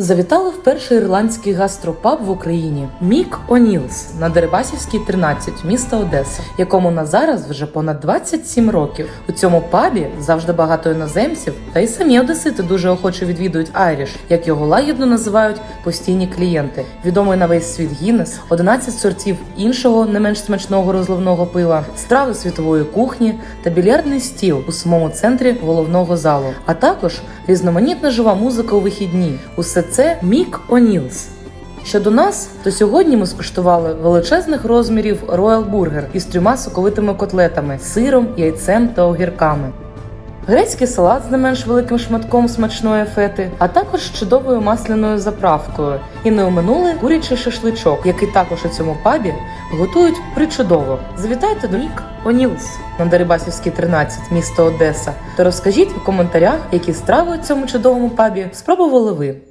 Завітали в перший ірландський гастропаб в Україні Мік Онілс на Дерибасівській 13, міста Одеса, якому на зараз вже понад 27 років. У цьому пабі завжди багато іноземців, та й самі одесити дуже охоче відвідують Айріш, як його лагідно називають постійні клієнти. Відомий на весь світ Гіннес, 11 сортів іншого не менш смачного розливного пива, страви світової кухні та більярдний стіл у самому центрі головного залу, а також різноманітна жива музика у вихідні. Усе це Мік Онілс. Щодо нас, то сьогодні ми скуштували величезних розмірів Royal Burger із трьома соковитими котлетами, сиром, яйцем та огірками. Грецький салат з не менш великим шматком смачної фети, а також чудовою масляною заправкою. І не оминули курячий шашличок, який також у цьому пабі готують причудово. Завітайте до Мік Онілс на Дерибасівській 13, місто Одеса, та розкажіть у коментарях, які страви у цьому чудовому пабі спробували ви.